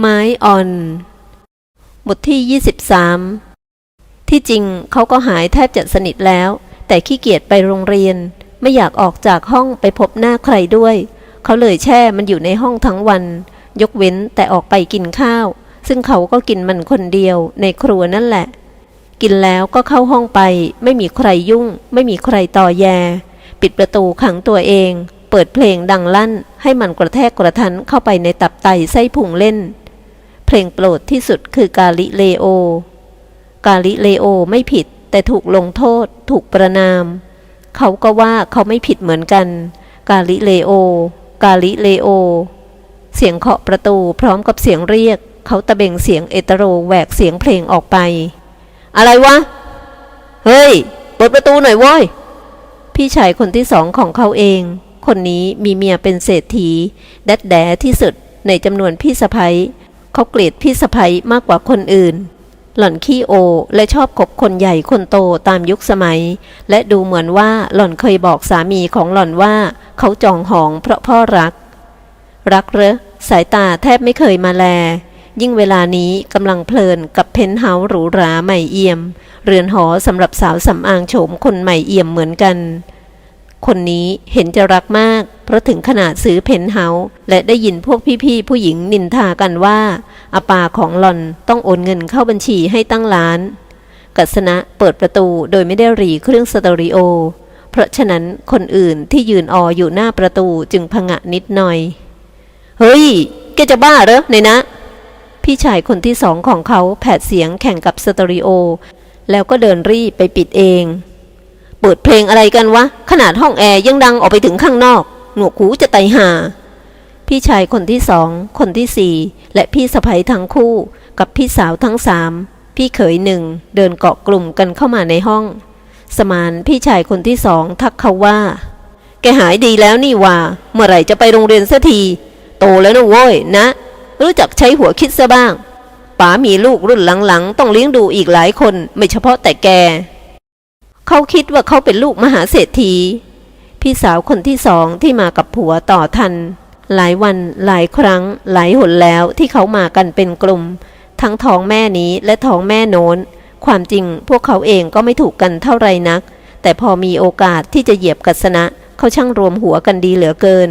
ไม้อ่อน บทที่ 23 ที่จริงเขาก็หายแทบจะสนิทแล้ว แต่ขี้เกียจไปโรงเรียน ไม่อยากออกจากห้องไปพบหน้าใครด้วย เขาเลยแช่มันอยู่ในห้องทั้งวัน ยกเว้นแต่ออกไปกินข้าว ซึ่งเขาก็กินมันคนเดียวในครัวนั่นแหละ กินแล้วก็เข้าห้องไป ไม่มีใครยุ่ง ไม่มีใครต่อแย ปิดประตูขังตัวเอง เปิดเพลงดังลั่น ให้มันกระแทกกระทันเข้าไปในตับไตไส้พุงเล่น ลงโปรดที่สุดคือกาลิเลโอ กาลิเลโอไม่ผิดแต่ถูกลงโทษ ถูกประนาม เขาก็ว่าเขาไม่ผิดเหมือนกัน กาลิเลโอ กาลิเลโอ เสียงเคาะประตูพร้อมกับเสียงเรียก เขาตะเบงเสียงเอตโรแหวกเสียงเพลงออกไป อะไรวะ เฮ้ย เปิดประตูหน่อยว้ยพี่ชายคนที่สองของเขาเอง คนนี้มีเมียเป็นเศรษฐีแดดแดที่สุดในจำนวนพี่สะพ้ย เขาเกลียดพี่สะพ้ยมากกว่าคนอื่น หล่อนขี้โอ และชอบคบคนใหญ่คนโตตามยุคสมัย และดูเหมือนว่าหล่อนเคยบอกสามีของหล่อนว่า เขาจองหองเพราะพ่อรัก รักเหรอสายตาแทบไม่เคยมาแล ยิ่งเวลานี้กำลังเพลินกับเพนท์เฮาส์หรูหราใหม่เอี่ยม เรือนหอสำหรับสาวสำอางโฉมคนใหม่เอี่ยมเหมือนกัน คนนี้เห็นจะรักมาก เพราะถึงขนาดซื้อเพนเฮาส์และได้ยินพวกพี่ๆผู้หญิงนินทากันว่าอาปาของหลอนต้องโอนเงินเข้าบัญชีให้ตั้งล้าน กัสนะเปิดประตูโดยไม่ได้รีเครื่องสตอริโอ เพราะฉะนั้นคนอื่นที่ยืนอออยู่หน้าประตูจึงพงะนิดหน่อย เฮ้ย แกจะบ้าเหรอในนะ พี่ชายคนที่สองของเขาแผดเสียงแข่งกับสตอริโอ แล้วก็เดินรีไปปิดเอง เปิดเพลงอะไรกันวะ ขนาดห้องแอร์ยังดังออกไปถึงข้างนอก หนวกหูจะไตายห่าพี่ชายคนที่สอง คนที่สี่และพี่สะใภ้ทั้งคู่ กับพี่สาวทั้งสามพี่เขยหนึ่งเดินเกาะกลุ่มกันเข้ามาในห้อง สมานพี่ชายคนที่สองทักเขาว่า แกหายดีแล้วนี่ว่า เมื่อไหร่จะไปโรงเรียนสักที โตแล้วนะโว้ยนะ รู้จักใช้หัวคิดซะบ้างป๋ามีลูกรุ่นหลังๆ ต้องเลี้ยงดูอีกหลายคน ไม่เฉพาะแต่แก เขาคิดว่าเขาเป็นลูกมหาเศรษฐี พี่สาวคนที่สองที่มากับผัวต่อทัน หลายวันหลายครั้ง หลายหนแล้วที่เขามากันเป็นกลุ่ม ทั้งท้องแม่นี้และท้องแม่โน้น ความจริงพวกเขาเองก็ไม่ถูกกันเท่าไรนัก แต่พอมีโอกาสที่จะเหยียบกัสนะเขาช่างรวมหัวกันดีเหลือเกิน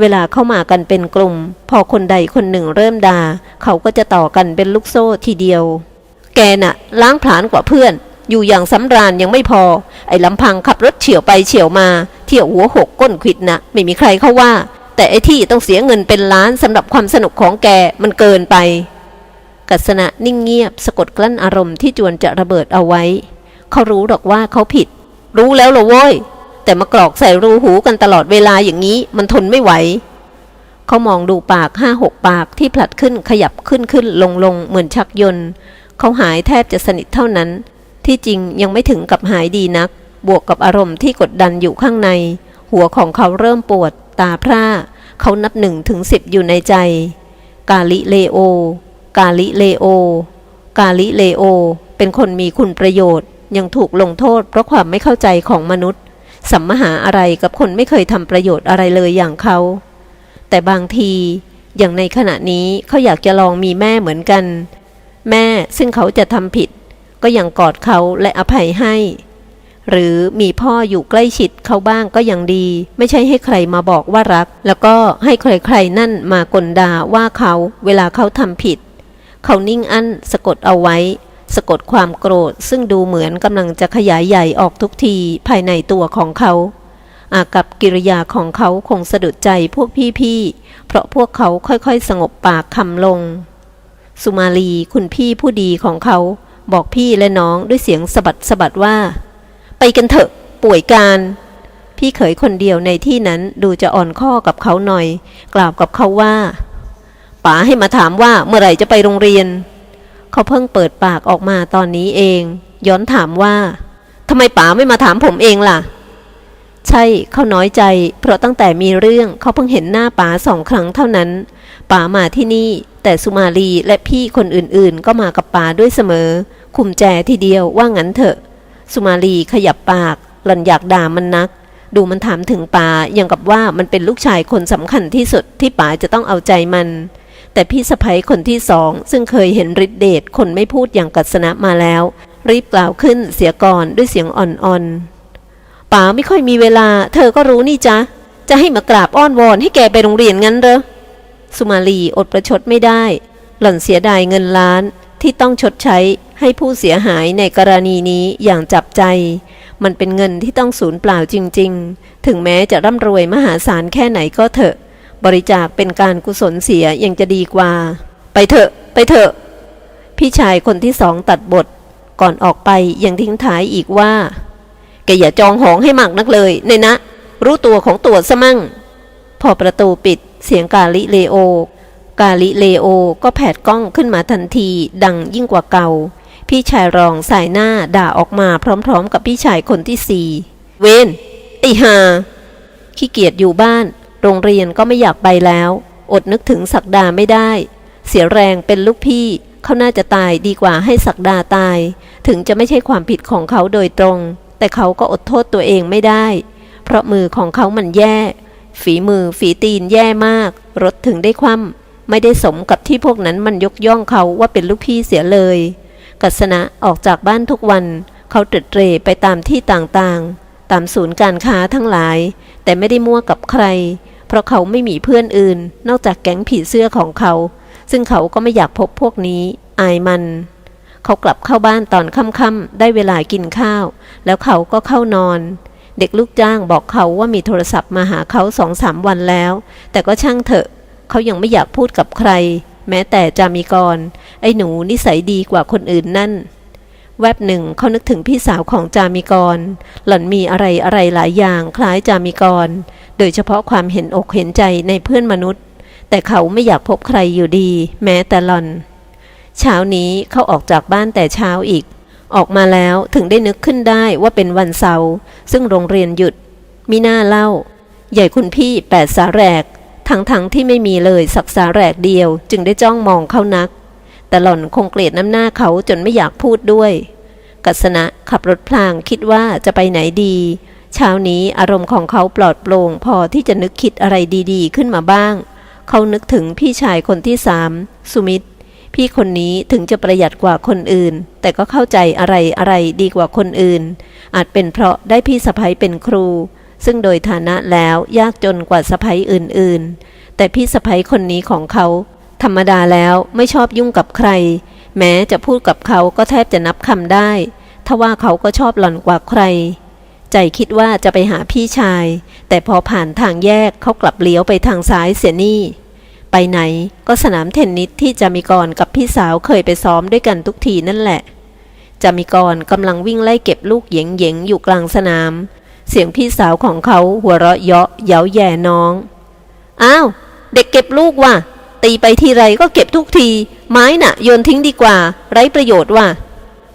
เวลาเข้ามากันเป็นกลุ่ม พอคนใดคนหนึ่งเริ่มด่าเขาก็จะต่อกันเป็นลูกโซ่ทีเดียว แกน่ะ ล้างผลาญกว่าเพื่อน อยู่อย่างสำราญยังไม่พอ ไอ้ลำพังขับรถเฉียวไปเฉียวมา เที่ยวหัวหกก้นขิดนะไม่มีใครเขาว่า แต่ไอ้ที่ต้องเสียเงินเป็นล้านสำหรับความสนุกของแกมันเกินไป กัสนะนิ่งเงียบสะกดกลั้นอารมณ์ที่จวนจะระเบิดเอาไว้ เขารู้หรอกว่าเขาผิด รู้แล้วเหรอโว้ย แต่มากรอกใส่รูหูกันตลอดเวลาอย่างนี้มันทนไม่ไหวเขามองดูปากห้าหกปากที่ผลัดขึ้นขยับขึ้นขึ้นลงลงเหมือนชักยนต์ เขาหายแทบจะสนิทเท่านั้น ที่จริงยังไม่ถึงกับหายดีนัก บวกกับอารมณ์ที่กดดันอยู่ข้างใน หัวของเขาเริ่มปวด ตาพร่า เขานับหนึ่งถึงสิบอยู่ในใจ กาลิเลโอ กาลิเลโอ กาลิเลโอ เป็นคนมีคุณประโยชน์ ยังถูกลงโทษเพราะความไม่เข้าใจของมนุษย์ สัมมหาอะไรกับคนไม่เคยทำประโยชน์อะไรเลยอย่างเขา แต่บางที อย่างในขณะนี้เขาอยากจะลองมีแม่เหมือนกัน แม่ซึ่งเขาจะทำผิด ก็ยังกอดเขาและอภัยให้ หรือมีพ่ออยู่ใกล้ชิดเขาบ้างก็ยังดี ไม่ใช่ให้ใครมาบอกว่ารัก แล้วก็ให้ใครๆนั่นมากลด่าว่าเขาเวลาเขาทำผิด เขานิ่งอั้นสะกดเอาไว้ สะกดความโกรธ ซึ่งดูเหมือนกำลังจะขยายใหญ่ออกทุกทีภายในตัวของเขา อากับกิริยาของเขาคงสะดุดใจพวกพี่ๆ เพราะพวกเขาค่อยๆ สงบปากคำลง สุมาลีคุณพี่ผู้ดีของเขาบอกพี่และน้องด้วยเสียงสะบัดสะบัดว่า ไปกันเถอะ ป่วยการ พี่เขยคนเดียวในที่นั้นดูจะอ่อนข้อกับเขาหน่อย กล่าวกับเขาว่าป๋าให้มาถามว่าเมื่อไหร่จะไปโรงเรียน เขาเพิ่งเปิดปากออกมาตอนนี้เอง ย้อนถามว่าทำไมป๋าไม่มาถามผมเองล่ะ ใช่เขาน้อยใจ เพราะตั้งแต่มีเรื่องเขาเพิ่งเห็นหน้าป๋าสองครั้งเท่านั้นป๋ามาที่นี่ แต่สุมาลีและพี่คนอื่นๆ ก็มากับป๋าด้วยเสมอ คุมแจทีเดียวว่างั้นเถอะ สุมาลีขยับปาก หล่อนอยากด่ามันนัก ดูมันถามถึงป๋าอย่างกับว่ามันเป็นลูกชายคนสำคัญที่สุดที่ป๋าจะต้องเอาใจมัน แต่พี่สะพ้ยคนที่สองซึ่งเคยเห็นฤทธิเดชคนไม่พูดอย่างกัสนะมาแล้ว รีบกล่าวขึ้นเสียก่อนด้วยเสียงอ่อนๆป๋าไม่ค่อยมีเวลา เธอก็รู้นี่จ๊ะจะให้มากราบอ้อนวอนให้แกไปโรงเรียนงั้นเหรอสุมาลีอดประชดไม่ได้ หล่อนเสียดายเงินล้าน ที่ต้องชดใช้ให้ผู้เสียหายในกรณีนี้อย่างจับใจ มันเป็นเงินที่ต้องสูญเปล่าจริง ๆ ถึงแม้จะร่ำรวยมหาศาลแค่ไหนก็เถอะ บริจาคเป็นการกุศลเสียยังจะดีกว่า ไปเถอะ ไปเถอะ พี่ชายคนที่สองตัดบท ก่อนออกไปยังทิ้งท้ายอีกว่า แกอย่าจองหองให้มากนักเลยเนนะ รู้ตัวของตัวซะมั่ง พอประตูปิดเสียงกาลิเลโอ กาลิเลโอก็แผดกล้องขึ้นมาทันที ดังยิ่งกว่าเก่า พี่ชายรองสายหน้าด่าออกมาพร้อมๆ กับพี่ชายคนที่สี่เวนไอ้หาขี้เกียจอยู่บ้าน โรงเรียนก็ไม่อยากไปแล้ว อดนึกถึงศักดาไม่ได้ เสียแรงเป็นลูกพี่เขาน่าจะตายดีกว่าให้ศักดาตาย ถึงจะไม่ใช่ความผิดของเขาโดยตรง แต่เขาก็อดโทษตัวเองไม่ได้ เพราะมือของเขามันแย่ ฝีมือฝีตีนแย่มาก รถถึงได้คว่ำ ไม่ได้สมกับที่พวกนั้นมันยกย่องเขาว่าเป็นลูกพี่เสียเลย กัสนะออกจากบ้านทุกวัน เขาตรดเตรไปตามที่ต่างๆ ตามศูนย์การค้าทั้งหลาย แต่ไม่ได้มั่วกับใคร เพราะเขาไม่มีเพื่อนอื่น นอกจากแก๊งผีเสื้อของเขา ซึ่งเขาก็ไม่อยากพบพวกนี้ อายมัน เขากลับเข้าบ้านตอนค่ำๆได้เวลากินข้าว แล้วเขาก็เข้านอนเด็กลูกจ้างบอกเขาว่ามีโทรศัพท์มาหาเขาสองสามวันแล้ว แต่ก็ช่างเถอะ เขายังไม่อยากพูดกับใคร แม้แต่จามีกร ไอ้หนูนิสัยดีกว่าคนอื่นนั่น แวบหนึ่งเขานึกถึงพี่สาวของจามิกร หล่อนมีอะไรอะไรหลายอย่างคล้ายจามิกร โดยเฉพาะความเห็นอกเห็นใจในเพื่อนมนุษย์ แต่เขาไม่อยากพบใครอยู่ดี แม้แต่หล่อน เช้านี้เขาออกจากบ้านแต่เช้าอีก ออกมาแล้วถึงได้นึกขึ้นได้ว่าเป็นวันเสาร์ซึ่งโรงเรียนหยุดมิน่าเล่า ใหญ่คุณพี่แปดสาแรก ทั้งๆทที่ไม่มีเลยสักสาแรกเดียวจึงได้จ้องมองเขานัก แต่หล่อนคงเกลียดน้ำหน้าเขาจนไม่อยากพูดด้วย กัสนะขับรถพลางคิดว่าจะไปไหนดี เช้านี้อารมณ์ของเขาปลอดโปร่งพอที่จะนึกคิดอะไรดีๆ ขึ้นมาบ้าง เขานึกถึงพี่ชายคนที่สามสุมิตร พี่คนนี้ถึงจะประหยัดกว่าคนอื่น แต่ก็เข้าใจอะไรอะไรดีกว่าคนอื่น อาจเป็นเพราะได้พี่สะพ้ยเป็นครู ซึ่งโดยฐานะแล้วยากจนกว่าสะพ้ยอื่นๆ แต่พี่สะพ้ยคนนี้ของเขา ธรรมดาแล้วไม่ชอบยุ่งกับใคร แม้จะพูดกับเขาก็แทบจะนับคำได้ทว่าเขาก็ชอบหล่อนกว่าใคร ใจคิดว่าจะไปหาพี่ชาย แต่พอผ่านทางแยกเขากลับเลี้ยวไปทางซ้ายเสียนี่ ไปไหนก็สนามเทนนิสที่จามิกรกับพี่สาวเคยไปซ้อมด้วยกันทุกทีนั่นแหละจามิกรกำลังวิ่งไล่เก็บลูกเหยงเยงๆอยู่กลางสนาม เสียงพี่สาวของเขาหัวเราะเยาะเย้าแย่น้อง อ้าว เด็กเก็บลูกว่ะ ตีไปทีไรก็เก็บทุกที ไม้น่ะ โยนทิ้งดีกว่า ไร้ประโยชน์ว่ะ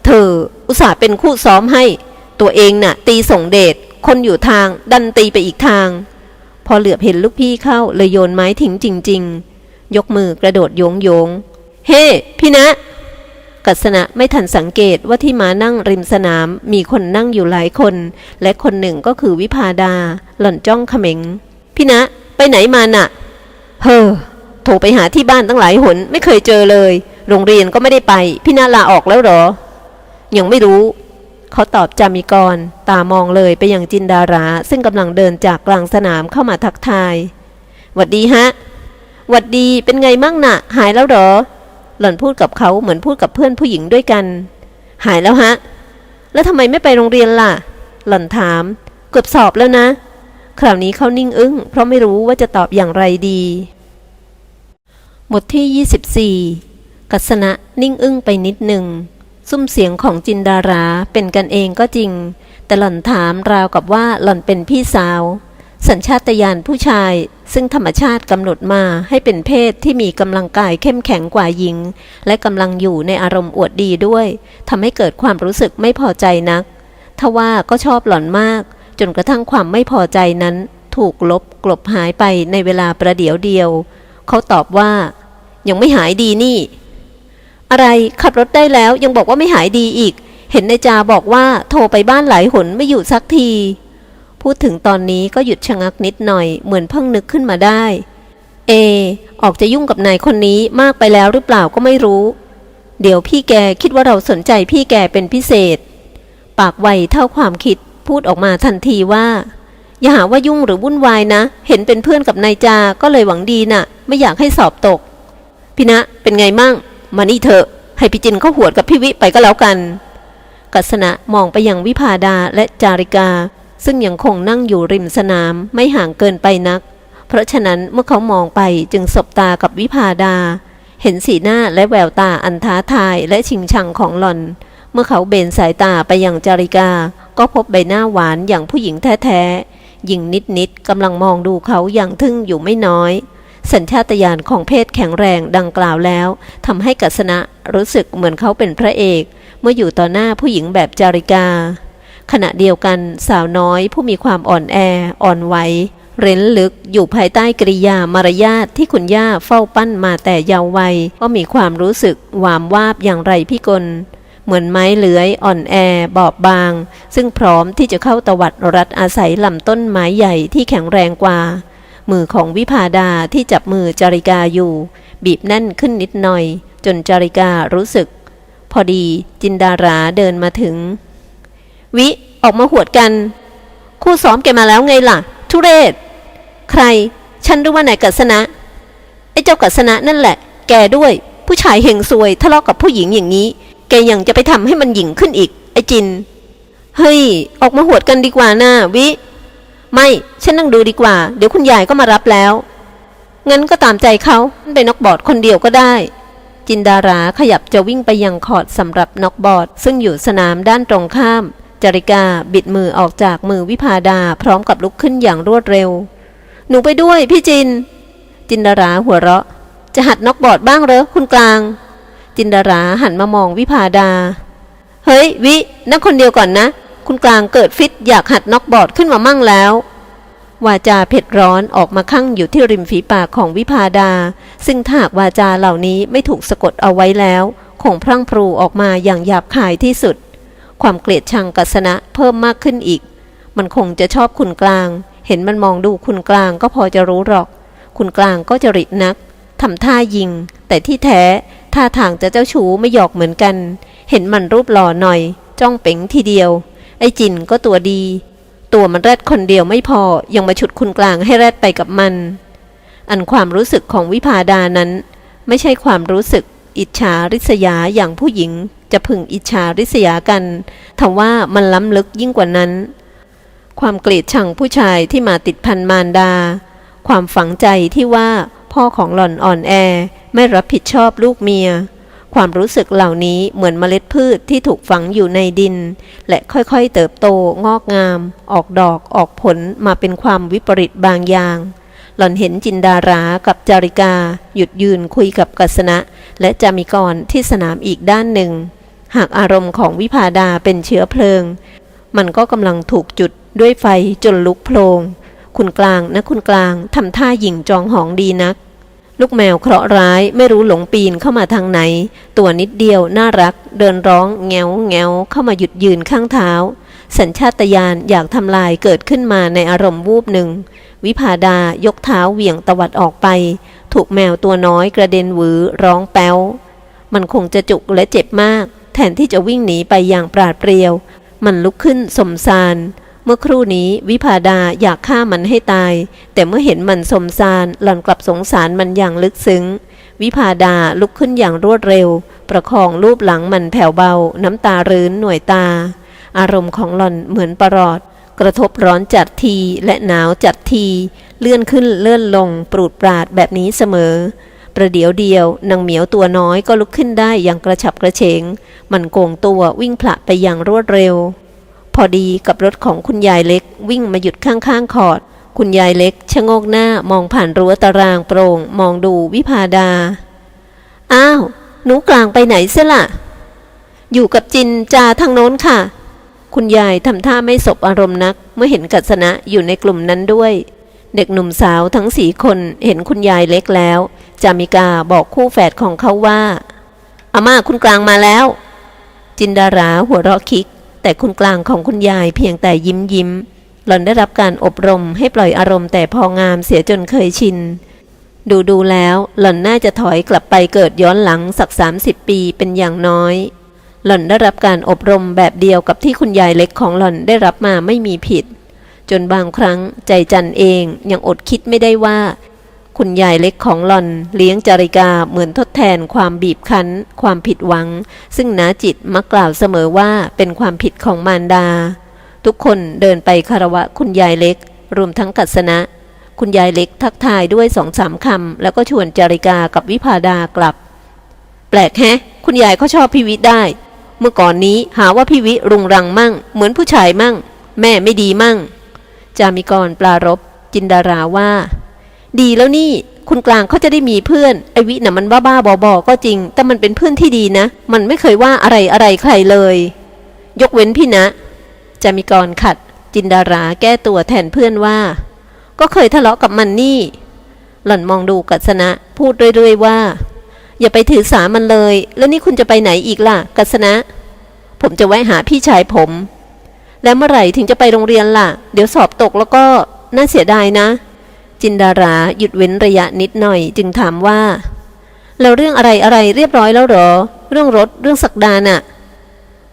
เธอ อุตส่าห์เป็นคู่ซ้อมให้ ตัวเองน่ะ ตีส่งเดช คนอยู่ทาง ดันตีไปอีกทาง พอเหลือบเห็นลูกพี่เข้าเลยโยนไม้ทิ้งจริง ๆ ยกมือกระโดดโยงโยง เฮ้พี่นะ กัสนะไม่ทันสังเกตว่าที่มานั่งริมสนามมีคนนั่งอยู่หลายคน และคนหนึ่งก็คือวิพาดา หล่อนจ้องเขม็ง พี่นะ ไปไหนมาน่ะ เฮ้อโทรไปหาที่บ้านตั้งหลายหน ไม่เคยเจอเลย โรงเรียนก็ไม่ได้ไป พี่นาลาออกแล้วเหรอ ยังไม่รู้ เขาตอบจามิกร ตามองเลยไปยังจินดารา ซึ่งกำลังเดินจากกลางสนามเข้ามาทักทายหวัดดีฮะหวัดดีเป็นไงมั่งน่ะ หายแล้วเหรอ หล่อนพูดกับเขาเหมือนพูดกับเพื่อนผู้หญิงด้วยกัน หายแล้วฮะ แล้วทำไมไม่ไปโรงเรียนล่ะ หล่อนถาม เกือบสอบแล้วนะ คราวนี้เขานิ่งอึ้ง เพราะไม่รู้ว่าจะตอบอย่างไรดีบทที่ 24 กัสนะนิ่งอึ้งไปนิดหนึ่งซุ้มเสียงของจินดาราเป็นกันเองก็จริง แต่หล่อนถามราวกับว่าหล่อนเป็นพี่สาว สัญชาตญาณผู้ชายซึ่งธรรมชาติกำหนดมาให้เป็นเพศที่มีกำลังกายเข้มแข็งกว่าหญิง และกำลังอยู่ในอารมณ์อวดดีด้วยทำให้เกิดความรู้สึกไม่พอใจนัก ทว่าก็ชอบหล่อนมาก จนกระทั่งความไม่พอใจนั้น ถูกลบกลบหายไปในเวลาประเดี๋ยวเดียว เขาตอบว่า ยังไม่หายดีนี่ อะไรขับรถได้แล้วยังบอกว่าไม่หายดีอีก เห็นนายจาบอกว่าโทรไปบ้านหลายหนไม่อยู่สักที พูดถึงตอนนี้ก็หยุดชะงักนิดหน่อยเหมือนเพิ่งนึกขึ้นมาได้ เอ ออกจะยุ่งกับนายคนนี้มากไปแล้วหรือเปล่าก็ไม่รู้ เดี๋ยวพี่แกคิดว่าเราสนใจพี่แกเป็นพิเศษ ปากไวเท่าความคิดพูดออกมาทันทีว่า อย่าหาว่ายุ่งหรือวุ่นวายนะ เห็นเป็นเพื่อนกับนายจาก็เลยหวังดีน่ะ ไม่อยากให้สอบตก พี่ณะเป็นไงมั่ง มานี่เถอะ ให้พี่จินเขาหวดกับพี่วิไปก็แล้วกัน กัสนะมองไปยังวิพาดาและจาริกา ซึ่งยังคงนั่งอยู่ริมสนามไม่ห่างเกินไปนัก เพราะฉะนั้นเมื่อเขามองไปจึงสบตากับวิพาดา เห็นสีหน้าและแววตาอันท้าทายและชิงชังของหล่อน เมื่อเขาเบนสายตาไปยังจาริกา ก็พบใบหน้าหวานอย่างผู้หญิงแท้ๆหญิงนิดๆกำลังมองดูเขาอย่างทึ่งอยู่ไม่น้อยสัญชาตญาณของเพศแข็งแรงดังกล่าวแล้วทำให้กัสนะรู้สึกเหมือนเขาเป็นพระเอก เมื่ออยู่ต่อหน้าผู้หญิงแบบจาริกา ขณะเดียวกันสาวน้อยผู้มีความอ่อนแอ อ่อนไหวเร้นลึกอยู่ภายใต้กริยามารยาทที่คุณย่าเฝ้าปั้นมาแต่เยาว์วัย ก็มีความรู้สึกหวามวาบอย่างไรพิกลเหมือนไม้เลื้อยอ่อนแอบอบบาง ซึ่งพร้อมที่จะเข้าตวัดรัดอาศัยลำต้นไม้ใหญ่ที่แข็งแรงกว่า มือของวิพาดาที่จับมือจาริกาอยู่ บีบแน่นขึ้นนิดหน่อย จนจาริการู้สึก พอดีจินดาราเดินมาถึง วิออกมาหวดกัน คู่ซ้อมแกมาแล้วไงล่ะ ทุเรศ ใคร ฉันรือว่านายกัสนะไอ้เจ้ากัสนะนั่นแหละ แกด้วย ผู้ชายเฮงซวยทะเลาะกับผู้หญิงอย่างนี้ แกยังจะไปทำให้มันหยิ่งขึ้นอีก ไอ้จิน เฮ้ย ออกมาหวดกันดีกว่านะวิ ไม่ ฉันนั่งดูดีกว่า เดี๋ยวคุณยายก็มารับแล้วงั้นก็ตามใจเขาไปนกบอร์ดคนเดียวก็ได้ จินดาราขยับจะวิ่งไปยังคอร์ดสำหรับน็อกบอร์ดซึ่งอยู่สนามด้านตรงข้าม จาริกาบิดมือออกจากมือวิพาดาพร้อมกับลุกขึ้นอย่างรวดเร็ว หนูไปด้วยพี่จิน จินดาราหัวเราะ จะหัดน็อกบอร์ดบ้างเหรอคุณกลาง จินดาราหันมามองวิพาดา เฮ้ย วินั่งคนเดียวก่อนนะ คุณกลางเกิดฟิตอยากหัดน็อกบอร์ดขึ้นมามั่งแล้ววาจาเผ็ดร้อนออกมาคั่งอยู่ที่ริมฝีปากของวิพาดา ซึ่งถ้าหากวาจาเหล่านี้ไม่ถูกสะกดเอาไว้แล้ว คงพรั่งพรูออกมาอย่างหยาบคายที่สุด ความเกลียดชังกัสนะเพิ่มมากขึ้นอีก มันคงจะชอบคุณกลาง เห็นมันมองดูคุณกลางก็พอจะรู้หรอก คุณกลางก็จริตนักทำท่ายิง แต่ที่แท้ท่าทางจะเจ้าชู้ไม่หยอกเหมือนกัน เห็นมันรูปหล่อหน่อย จ้องเป๋งทีเดียว ไอ้จินก็ตัวดี ตัวมันแรดคนเดียวไม่พอ ยังมาฉุดคุณกลางให้แรดไปกับมัน อันความรู้สึกของวิพาดานั้น ไม่ใช่ความรู้สึก อิจฉาริษยาอย่างผู้หญิง จะพึงอิจฉาริษยากันทว่ามันล้ำลึกยิ่งกว่านั้น ความเกลียดชังผู้ชายที่มาติดพันมารดา ความฝังใจที่ว่าพ่อของหล่อนอ่อนแอไม่รับผิดชอบลูกเมีย ความรู้สึกเหล่านี้เหมือนเมล็ดพืชที่ถูกฝังอยู่ในดิน และค่อยๆเติบโตงอกงาม ออกดอกออกผลมาเป็นความวิปริตบางอย่างหล่อนเห็นจินดารากับจาริกา หยุดยืนคุยกับกัสนะ และจามิกรที่สนามอีกด้านหนึ่ง หากอารมณ์ของวิพาดาเป็นเชื้อเพลิง มันก็กำลังถูกจุดด้วยไฟจนลุกโพลงคุณกลางนะคุณกลางทำท่าหยิ่งจองหองดีนัก ลูกแมวเคราะห์ร้ายไม่รู้หลงปีนเข้ามาทางไหน ตัวนิดเดียวน่ารัก เดินร้องแงวแงวเข้ามาหยุดยืนข้างเท้า สัญชาตญาณอยากทำลายเกิดขึ้นมาในอารมณ์วูบหนึ่ง วิพาดายกเท้าเหวี่ยงตวัดออกไป ถูกแมวตัวน้อยกระเด็นหวือร้องแป้ว มันคงจะจุกและเจ็บมาก แทนที่จะวิ่งหนีไปอย่างปราดเปรียว มันลุกขึ้นสมสาร เมื่อครู่นี้วิพาดาอยากฆ่ามันให้ตาย แต่เมื่อเห็นมันสมสารหล่อนกลับสงสารมันอย่างลึกซึ้ง วิพาดาลุกขึ้นอย่างรวดเร็ว ประคองรูปหลังมันแผ่วเบา น้ำตารื้นหน่วยตา อารมณ์ของหล่อนเหมือนประหลอดกระทบร้อนจัดทีและหนาวจัดที เลื่อนขึ้นเลื่อนลงปรูดปราดแบบนี้เสมอ ประเดี๋ยวเดียวนางเหมียวตัวน้อยก็ลุกขึ้นได้อย่างกระฉับกระเฉง มันโกงตัววิ่งผละไปอย่างรวดเร็ว พอดีกับรถของคุณยายเล็กวิ่งมาหยุดข้างๆคอด คุณยายเล็กชะโงกหน้ามองผ่านรั้วตารางโปร่งมองดูวิพาดา อ้าว หนูกลางไปไหนเสียล่ะ อยู่กับจินจาทางโน้นค่ะ คุณยายทำท่าไม่สบอารมณ์นัก เมื่อเห็นกัสนะอยู่ในกลุ่มนั้นด้วย เด็กหนุ่มสาวทั้งสี่คนเห็นคุณยายเล็กแล้ว จามิกาบอกคู่แฝดของเขาว่าอาม่าคุณกลางมาแล้ว จินดาราหัวเราะคิก แต่คุณกลางของคุณยายเพียงแต่ยิ้มยิ้ม หล่อนได้รับการอบรมให้ปล่อยอารมณ์แต่พองามเสียจนเคยชิน ดูดูแล้วหล่อนน่าจะถอยกลับไปเกิดย้อนหลังสัก 30 ปีเป็นอย่างน้อย หล่อนได้รับการอบรมแบบเดียวกับที่คุณยายเล็กของหล่อนได้รับมาไม่มีผิด จนบางครั้งใจจันเองยังอดคิดไม่ได้ว่า คุณยายเล็กของหลอนเลี้ยงจาริกาเหมือนทดแทนความบีบคั้น ความผิดหวัง ซึ่งนาจิตมักกล่าวเสมอว่าเป็นความผิดของมารดา ทุกคนเดินไปคารวะคุณยายเล็ก รวมทั้งกัสนะ คุณยายเล็กทักทายด้วยสองสามคำแล้วก็ชวนจาริกากับวิพาดากลับ แปลกแฮะ คุณยายเขาชอบพี่วิได้ เมื่อก่อนนี้หาว่าพี่วิรุงรังมั่ง เหมือนผู้ชายมั่ง แม่ไม่ดีมั่ง จามิกรปลารบจินดาราว่า ดีแล้วนี่คุณกลางเขาจะได้มีเพื่อนไอวิน่ะมันบ้าบ้าๆบอๆก็จริง แต่มันเป็นเพื่อนที่ดีนะ มันไม่เคยว่าอะไรอะไรใครเลย ยกเว้นพี่นะจามิกรขัด จินดาราแก้ตัวแทนเพื่อนว่า ก็เคยทะเลาะกับมันนี่ หล่อนมองดูกัสนะพูดเรื่อยๆว่า อย่าไปถือสามันเลย แล้วนี่คุณจะไปไหนอีกล่ะ กัสนะ ผมจะแวะหาพี่ชายผม แล้วเมื่อไหร่ถึงจะไปโรงเรียนล่ะ เดี๋ยวสอบตกแล้วก็น่าเสียดายนะ จินดาราหยุดเว้นระยะนิดหน่อย จึงถามว่า แล้วเรื่องอะไรอะไรเรียบร้อยแล้วเหรอ เรื่องรถเรื่องสักดาน่ะ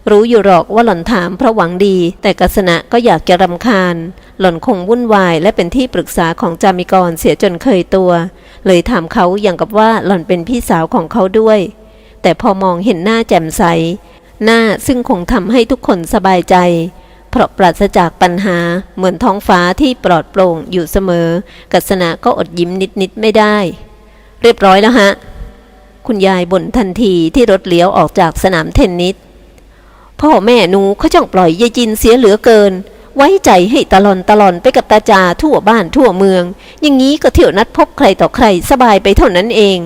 รู้อยู่หรอกว่าหล่อนถามเพราะหวังดี แต่กัสนะก็อยากจะรำคาญ หล่อนคงวุ่นวายและเป็นที่ปรึกษาของจามิกรเสียจนเคยตัว เลยถามเขาอย่างกับว่าหล่อนเป็นพี่สาวของเขาด้วย แต่พอมองเห็นหน้าแจ่มใสหน้าซึ่งคงทำให้ทุกคนสบายใจ เพราะปราศจากปัญหาเหมือนท้องฟ้าที่ปลอดโปร่งอยู่เสมอ กัสนะก็อดยิ้มนิดๆไม่ได้ เรียบร้อยแล้วฮะ คุณยายบ่นทันทีที่รถเลี้ยวออกจากสนามเทนนิสพ่อแม่หนูเขาจ้องปล่อยยายจินเสียเหลือเกิน ไว้ใจให้ตลอนตลอนไปกับตาจาทั่วบ้านทั่วเมือง อย่างนี้ก็เที่ยวนัดพบใครต่อใครสบายไปเท่านั้นเอง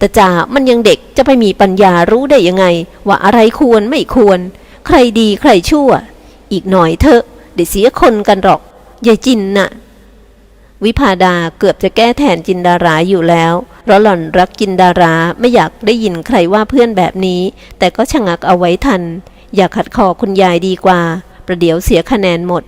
ตาจามันยังเด็กจะไปมีปัญญารู้ได้ยังไง ว่าอะไรควรไม่ควร ใครดีใครชั่ว อีกหน่อยเถอะเดี๋ยวเสียคนกันหรอกยายจินน่ะ วิพาดาเกือบจะแก้แทนจินดาราอยู่แล้ว เพราะหล่อนรักจินดาราไม่อยากได้ยินใครว่าเพื่อนแบบนี้ แต่ก็ชะงักเอาไว้ทัน อยากขัดคอคุณยายดีกว่า ประเดี๋ยวเสียคะแนนหมด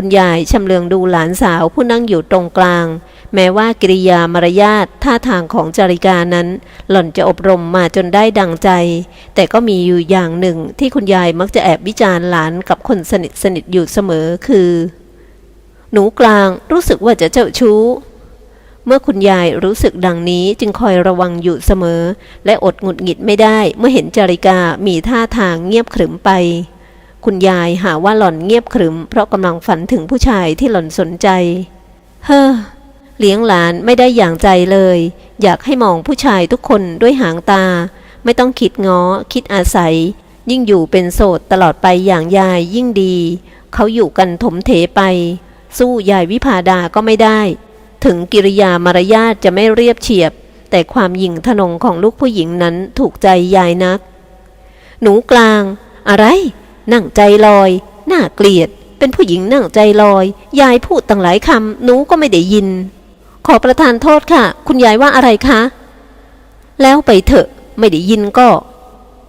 คุณยายชำเลืองดูหลานสาวผู้นั่งอยู่ตรงกลาง แม้ว่ากิริยามารยาทท่าทางของจาริกานั้น หล่อนจะอบรมมาจนได้ดังใจ แต่ก็มีอยู่อย่างหนึ่งที่คุณยายมักจะแอบวิจารณ์หลานกับคนสนิทสนิทอยู่เสมอคือ หนูกลางรู้สึกว่าจะเจ้าชู้เมื่อคุณยายรู้สึกดังนี้จึงคอยระวังอยู่เสมอ และอดหงุดหงิดไม่ได้เมื่อเห็นจาริกามีท่าทางเงียบขรึมไป คุณยายหาว่าหล่อนเงียบขรึม เพราะกำลังฝันถึงผู้ชายที่หล่อนสนใจ เฮ้อเลี้ยงหลานไม่ได้อย่างใจเลย อยากให้มองผู้ชายทุกคนด้วยหางตา ไม่ต้องคิดง้อ คิดอาศัย ยิ่งอยู่เป็นโสดตลอดไปอย่างยายยิ่งดี เขาอยู่กันถมเถไป สู้ยายวิพาดาก็ไม่ได้ ถึงกิริยามารยาทจะไม่เรียบเฉียบ แต่ความหยิ่งทนงของลูกผู้หญิงนั้นถูกใจยายนัก หนูกลาง อะไร นั่งใจลอย น่าเกลียด เป็นผู้หญิงนั่งใจลอย ยายพูดตั้งหลายคำหนูก็ไม่ได้ยิน ขอประทานโทษค่ะ คุณยายว่าอะไรคะ แล้วไปเถอะ ไม่ได้ยินก็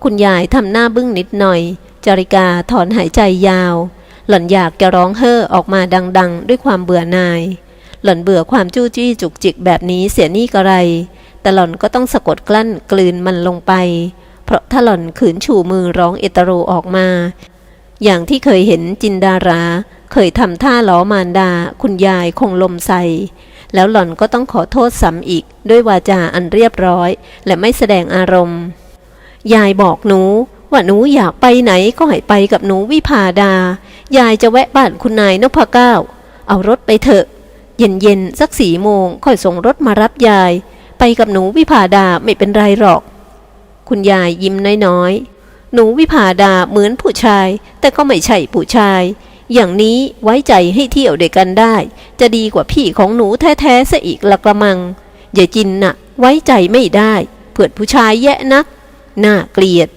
คุณยายทำหน้าบึ้งนิดหน่อย จริกาถอนหายใจยาว หล่อนอยากจะร้องเฮ่อออกมาดัง ๆ ด้วยความเบื่อนาย หล่อนเบื่อความจู้จี้จุกจิกแบบนี้เสียนี่กระไร แต่หล่อนก็ต้องสะกดกลั้นกลืนมันลงไป เพราะถ้าหล่อนขืนชูมือร้องเอตโรออกมา อย่างที่เคยเห็นจินดารา เคยทำท่าล้อมารดา คุณยายคงลมใส่แล้วหล่อนก็ต้องขอโทษซ้ำอีก ด้วยวาจาอันเรียบร้อย และไม่แสดงอารมณ์ ยายบอกหนูว่าหนูอยากไปไหนก็ให้ไปกับหนูวิพาดา ยายจะแวะบ้านคุณนายนพเก้า เอารถไปเถอะ เย็นๆสักสี่โมงค่อยส่งรถมารับยาย ไปกับหนูวิพาดาไม่เป็นไรหรอก คุณยายยิ้มน้อยๆ หนูวิพาดาเหมือนผู้ชาย แต่ก็ไม่ใช่ผู้ชาย อย่างนี้ไว้ใจให้เที่ยวด้วกันได้ จะดีกว่าพี่ของหนูแท้ๆซะอีกละกระมังอย่าจินน่ะ ไว้ใจไม่ได้ เพื่อนผู้ชายแย่นัก น่าเกลียด